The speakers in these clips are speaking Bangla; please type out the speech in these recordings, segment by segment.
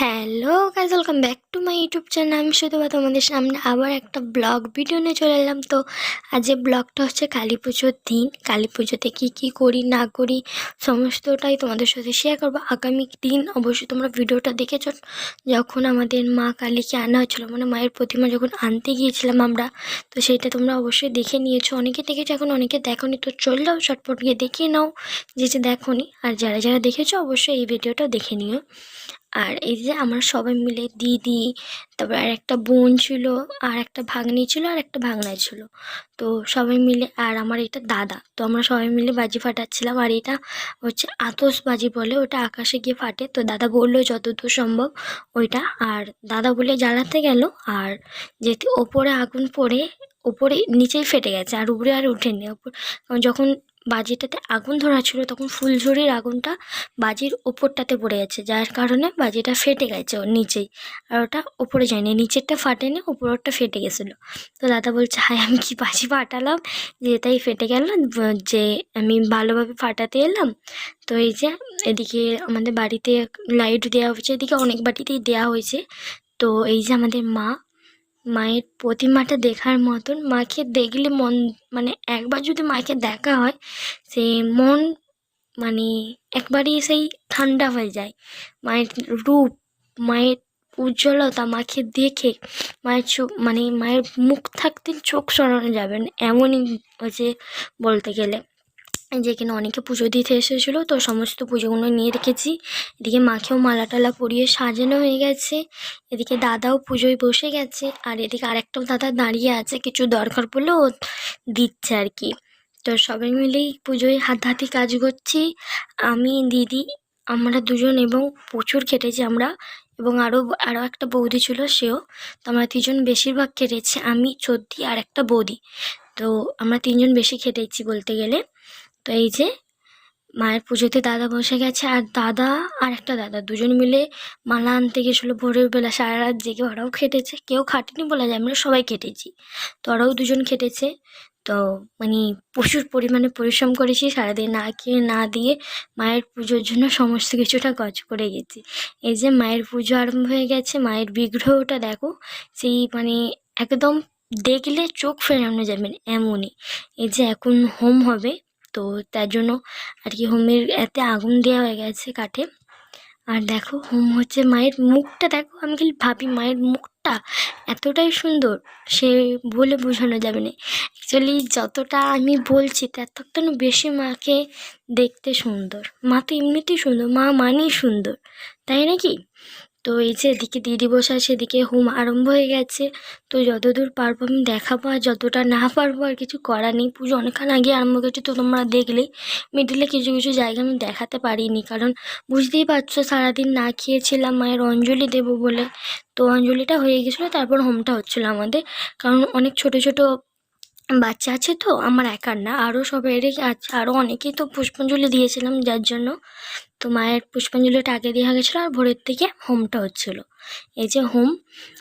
Hello guys welcome back to my YouTube channel আমি শুধু বা তোমাদের সামনে আবার একটা ব্লগ ভিডিও নিয়ে চলে এলাম। তো আজ যে ব্লগটা হচ্ছে কালী পুজোর দিন। কালী পুজোতে কী কী করি, না করি, সমস্তটাই তোমাদের সাথে শেয়ার করব। আগামী দিন অবশ্যই তোমরা ভিডিওটা দেখেছ। যখন আমাদের মা কালীকে আনা হচ্ছিল মানে মায়ের প্রতিমা যখন আনতে গিয়েছিলাম আমরা, তো সেইটা তোমরা অবশ্যই দেখে নিয়েছো। অনেকে দেখেছ, এখন অনেকে দেখোনি। তো চল যাও চটপট গিয়ে দেখিয়ে নাও, যে যে দেখোনি। আর যারা যারা দেখেছ, অবশ্যই এই ভিডিওটা দেখে নিও। আর এই যে আমরা সবাই মিলে দিদি, তারপর আর একটা বোন ছিল, আর একটা ভাগ্নি ছিল, আর একটা ভাগনা ছিল। তো সবাই মিলে, আর আমার এটা দাদা। তো আমরা সবাই মিলে বাজি ফাটাচ্ছিলাম, আর এটা হচ্ছে আতস বাজি বলে, ওটা আকাশে গিয়ে ফাটে। তো দাদা বলল, যতদূর সম্ভব ওইটা। আর দাদা বলে, জ্বালাতে গেল। আর যেহেতু ওপরে আগুন পড়ে, ওপরে নিচেই ফেটে গেছে, আর উপরে আর উঠেনি যখন বাজিটাতে আগুন ধরা ছিল, তখন ফুলঝুরির আগুনটা বাজির ওপরটাতে পড়ে গেছে, যার কারণে বাজিটা ফেটে গেছে ওর নিচেই। আর ওটা ওপরে যায়নি, নিচেরটা ফাটেনি ওপরেরটা ফেটে গেছিল। তো দাদা বলছে, হায়, আমি কি বাজি ফাটালাম? যে তাই ফেটে গেল, যে আমি ভালোভাবে ফাটাতে এলাম। তো এই যে এদিকে আমাদের বাড়িতে লাইট দেওয়া হয়েছে, এদিকে অনেক বাড়িতেই দেওয়া হয়েছে। তো এই যে আমাদের মা মায়ের প্রতিমাটা দেখার মতন। মাকে দেখলে মন মানে একবার যদি মাকে দেখা হয়, সে মন মানে একবারই সেই ঠান্ডা হয়ে যায়। মায়ের রূপ, মায়ের উজ্জ্বলতা মাকে দেখে মায়ের চোখ মানে মায়ের মুখ থাকতে চোখ সরানো যাবে না। এমনই হচ্ছে বলতে গেলে। যেখানে অনেকে পুজো দিতে এসেছিল, তো সমস্ত পুজোগুলো নিয়ে রেখেছি। এদিকে মাকেও মালা টালা পরিয়ে সাজানো হয়ে গেছে। এদিকে দাদাও পুজোয় বসে গেছে। আর এদিকে আরেকটাও দাদা দাঁড়িয়ে আছে, কিছু দরকার পড়লে ও দিচ্ছে আর কি। তো সবাই মিলেই পুজোয় হাতাহাতি কাজ করছি। আমি, দিদি, আমরা দুজন এবং প্রচুর খেটেছি আমরা। এবং আরও আরও একটা বৌদি ছিল সেও। তো আমরা তিনজন বেশিরভাগ খেটেছি আমি, চোদ্দি আর একটা বৌদি। তো আমরা তিনজন বেশি খেটেছি বলতে গেলে। তো এই যে মায়ের পুজোতে দাদা বসে গেছে আর দাদা আর একটা দাদা দুজন মিলে মালা আনতে গেছিল ভোরের বেলা সারা রাত জেগে ওরাও খেটেছে। কেউ খাটেনি বলা যায়, আমরা সবাই খেটেছি। তো ওরাও দুজন খেটেছে। তো মানে প্রচুর পরিমাণে পরিশ্রম করেছি, সারাদিন না খেয়ে না দিয়ে মায়ের পুজোর জন্য সমস্ত কিছুটা কাজ করে গেছি। এই যে মায়ের পুজো আরম্ভ হয়ে গেছে, মায়ের বিগ্রহটা দেখো, সেই মানে একদম দেখলে চোখ ফেরানো যাবে এমনই। এই যে এখন হোম হবে তো তার জন্য আর কি হোমের এতে আগুন দেওয়া হয়ে গেছে কাঠে। আর দেখো, হোম হচ্ছে মায়ের মুখটা। দেখো, আমি খালি ভাবি মায়ের মুখটা এতটাই সুন্দর, সে বলে বোঝানো যাবে না। অ্যাকচুয়ালি যতটা আমি বলছি তার থেকে বেশি মাকে দেখতে সুন্দর। মা তো এমনিতেই সুন্দর, মা মানেই সুন্দর, তাই নাকি? তো এই যে এদিকে দিদি বসে এদিকে হোম আরম্ভ হয়ে গেছে। তো যতদূর পারব আমি দেখাবো, আর যতটা না পারব আর কিছু করার নেই। পুজো অনেকক্ষণ আগে আরম্ভ করেছে তো তোমরা দেখলেই মিডিলে কিছু কিছু জায়গা আমি দেখাতে পারিনি, কারণ বুঝতেই পারছ সারাদিন না খেয়েছিলাম, মায়ের অঞ্জলি দেবো বলে। তো অঞ্জলিটা হয়ে গেছিল, তারপর হোমটা হচ্ছিল আমাদের। কারণ অনেক ছোট ছোট বাচ্চা আছে তো, আমার একার না। আরও সবাইয়েরই আছে আরও অনেকেই তো পুষ্পাঞ্জলি দিয়েছিলাম, যার জন্য তো মায়ের পুষ্পাঞ্জলিটা আগে দেওয়া গেছিল আর ভোরের থেকে হোমটা হচ্ছিল। এই যে হোম,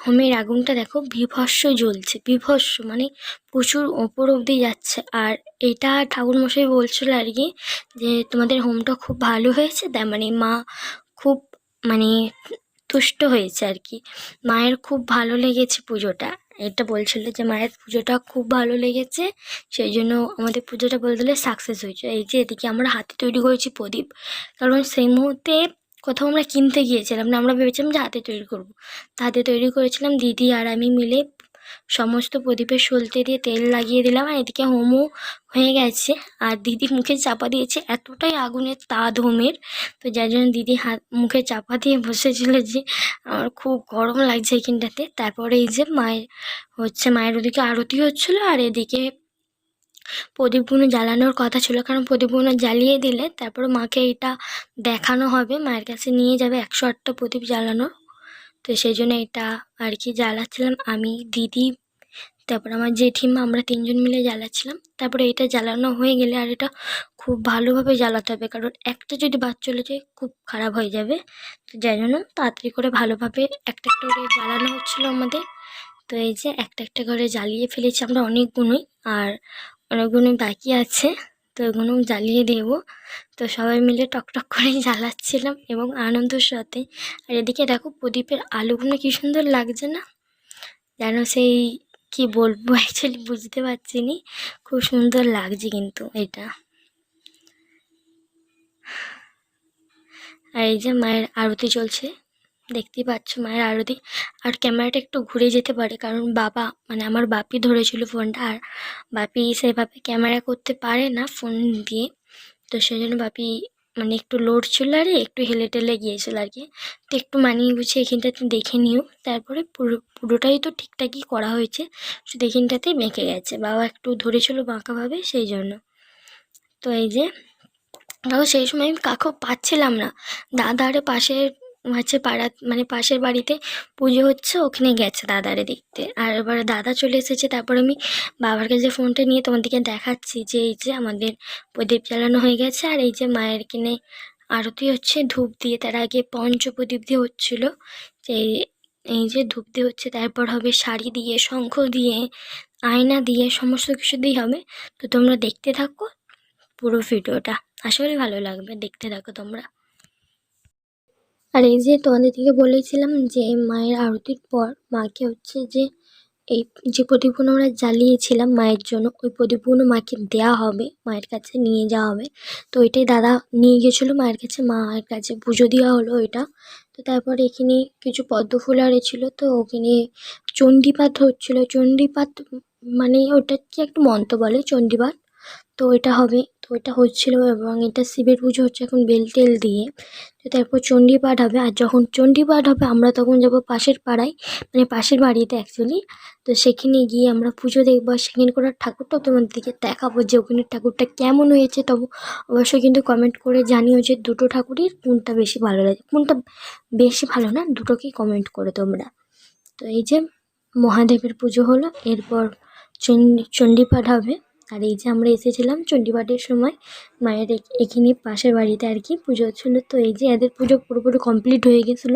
হোমের আগুনটা দেখো বিভৎস জ্বলছে, বিভৎস মানে প্রচুর ওপর অবধি যাচ্ছে। আর এটা ঠাকুরমশাই বলছিল আর কি যে তোমাদের হোমটা খুব ভালো হয়েছে তার মানে মা খুব মানে তুষ্ট হয়েছে আর কি। মায়ের খুব ভালো লেগেছে পুজোটা। এটা বলছিল যে মায়ের পুজোটা খুব ভালো লেগেছে, সেই জন্য আমাদের পুজোটা বলতে গেলে সাকসেস হয়েছে। এই যে এদিকে আমরা হাতে তৈরি করেছি প্রদীপ। কারণ সেই মুহূর্তে কোথাও আমরা কিনতে গিয়েছিলাম না, আমরা ভেবেছিলাম যে হাতে তৈরি করব। হাতে তৈরি করেছিলাম দিদি আর আমি মিলে সমস্ত প্রদীপের সলতে দিয়ে তেল লাগিয়ে দিলাম আর এদিকে হোমও হয়ে গেছে। আর দিদি মুখে চাপা দিয়েছে, এতটাই আগুনের তাদ হোমের। তো যার জন্য দিদি হাত, মুখে চাপা দিয়ে বসেছিল যে, আমার খুব গরম লাগছে এখানটাতে। তারপরে এই যে মায়ের, হচ্ছে মায়ের ওদিকে আরতি হচ্ছিল আর এদিকে প্রদীপগুলো জ্বালানোর কথা ছিল, কারণ প্রদীপগুলো জ্বালিয়ে দিলে তারপর মাকে এটা দেখানো হবে। মায়ের কাছে নিয়ে যাবে একশো আটটা প্রদীপ জ্বালানো তো সেই জন্য এটা আর কি জ্বালাচ্ছিলাম আমি, দিদি, তারপর আমার জেঠিমা, আমরা তিনজন মিলে জ্বালাচ্ছিলাম। তারপরে এটা জ্বালানো হয়ে গেলে আর এটা খুব ভালোভাবে জ্বালাতে হবে, কারণ একটা যদি বাদ চলে যায় খুব খারাপ হয়ে যাবে। তো যাই জন্য তাড়াতাড়ি করে ভালোভাবে একটা একটা করে জ্বালানো হচ্ছিল আমাদের। তো এই যে একটা একটা করে জ্বালিয়ে ফেলেছি আমরা অনেকগুলোই আর অনেকগুলোই বাকি আছে। তো এগুলো জ্বালিয়ে দেবো। তো সবাই মিলে টকটক করে জ্বালাচ্ছিলাম এবং আনন্দের সাথে। আর এদিকে দেখো প্রদীপের আলোগুলো কি সুন্দর লাগছে না? যেন সেই কি বলব অ্যাকচুয়ালি বুঝতে পারছি নি খুব সুন্দর লাগছে কিন্তু এটা। আর এই যে মায়ের আরতি চলছে। দেখতেই পাচ্ছ মায়ের আরতি। আর ক্যামেরাটা একটু ঘুরে যেতে পারে, কারণ বাবা মানে আমার বাপি ধরেছিল ফোনটা, আর বাপি সেভাবে ক্যামেরা করতে পারে না ফোন দিয়ে। তো সেই জন্য বাপি মানে একটু লোড ছিল আর একটু হেলে টেলে গিয়েছিল আর কি। তো একটু মানিয়ে গুছিয়ে এখানটাতে দেখে নিও। তারপরে পুরো, পুরোটাই তো ঠিকঠাকই করা হয়েছে। শুধু এখানটাতেই বেঁকে গেছে। বাবা একটু ধরেছিল বাঁকাভাবে, সেই জন্য। তো এই যে তাও সেই সময় আমি কাকেও পাচ্ছিলাম না। দাদারে পাশের হচ্ছে পাড়া মানে পাশের বাড়িতে পুজো হচ্ছে, ওখানে গেছে দাদারে দেখতে। আর এবারে দাদা চলে এসেছে, তারপর আমি বাবার কাছে ফোনটা নিয়ে তোমাদেরকে দেখাচ্ছি, যে এই যে আমাদের প্রদীপ জ্বালানো হয়ে গেছে, আর এই যে মায়ের কিনে আরতি হচ্ছে, ধূপ দিয়ে তার আগে পঞ্চ প্রদীপ দিয়ে হচ্ছিল, যে এই যে ধূপ দিয়ে হচ্ছে, তারপর হবে শাড়ি দিয়ে, শঙ্খ দিয়ে, আয়না দিয়ে, সমস্ত কিছু দিয়ে হবে। তো তোমরা দেখতে থাকো পুরো ভিডিওটা। আশা করি ভালো লাগবে, দেখতে থাকো তোমরা। আর এই যে তোমাদের থেকে বলেছিলাম যে মায়ের আরতির পর মাকে হচ্ছে যে এই যে প্রদীপগুলো আমরা জ্বালিয়েছিলাম মায়ের জন্য, ওই প্রদীপগুলো মাকে দেওয়া হবে, মায়ের কাছে নিয়ে যাওয়া হবে। তো ওইটাই দাদা নিয়ে গেছিল মায়ের কাছে মায়ের কাছে পুজো দেওয়া হলো ওইটা। তো তারপর এখানে কিছু পদ্ম ফুল আরে ছিল, তো ওখানে চণ্ডীপাত হচ্ছিল। চণ্ডীপাত মানে ওটা কি একটা মন্ত্র বলে? চণ্ডীপাত তো এটা হবে। তো এটা হচ্ছিল এবং এটা শিবের পুজো হচ্ছে এখন বেল টেল দিয়ে। তো তারপর চণ্ডী পাঠ হবে আর যখন চণ্ডী পাঠ হবে, আমরা তখন যাব পাশের পাড়ায় মানে পাশের বাড়িতে অ্যাকচুয়ালি তো সেখানে গিয়ে আমরা পুজো দেখব আর সেখানে করার ঠাকুরটাও তোমাদেরকে দেখাবো যে ওখানের ঠাকুরটা কেমন হয়েছে। তবু অবশ্যই কিন্তু কমেন্ট করে জানিও যে দুটো ঠাকুরের কোনটা বেশি ভালো লাগে। কোনটা বেশি ভালো না, দুটোকেই কমেন্ট করে তোমরা। তো এই যে মহাদেবের পুজো হলো, এরপর চণ্ডী চণ্ডী পাঠ হবে। আর এই যে আমরা এসেছিলাম চণ্ডীপাঠের সময়, মায়ের এখানে পাশের বাড়িতে আর কি পুজো হচ্ছিল। তো এই যে এদের পুজো পুরোপুরি কমপ্লিট হয়ে গেছিল।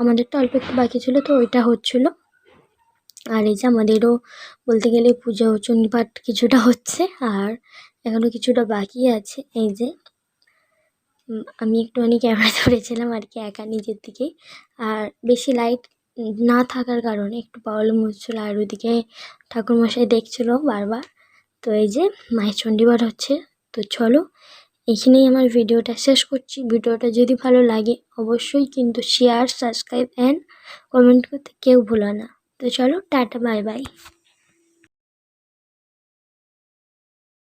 আমাদেরটা অল্প একটু বাকি ছিল, তো ওইটা হচ্ছিল। আর এই যে আমাদেরও বলতে গেলে পুজো, চণ্ডীপাঠ কিছুটা হচ্ছে আর এখনও কিছুটা বাকি আছে। এই যে আমি একটুখানি ক্যামেরা ধরেছিলাম আর কি একা নিজের দিকেই আর বেশি লাইট না থাকার কারণে একটু প্রবলেম হচ্ছিল। আর ওইদিকে ঠাকুরমশাই দেখছিলো বারবার। তো এই যে মায়ের চণ্ডীবার হচ্ছে, তো চলো এখানেই আমার ভিডিওটা শেষ করছি। ভিডিওটা যদি ভালো লাগে অবশ্যই কিন্তু শেয়ার সাবস্ক্রাইব অ্যান্ড কমেন্ট করতে কেউ ভুলো না। তো চলো টাটা বাই বাই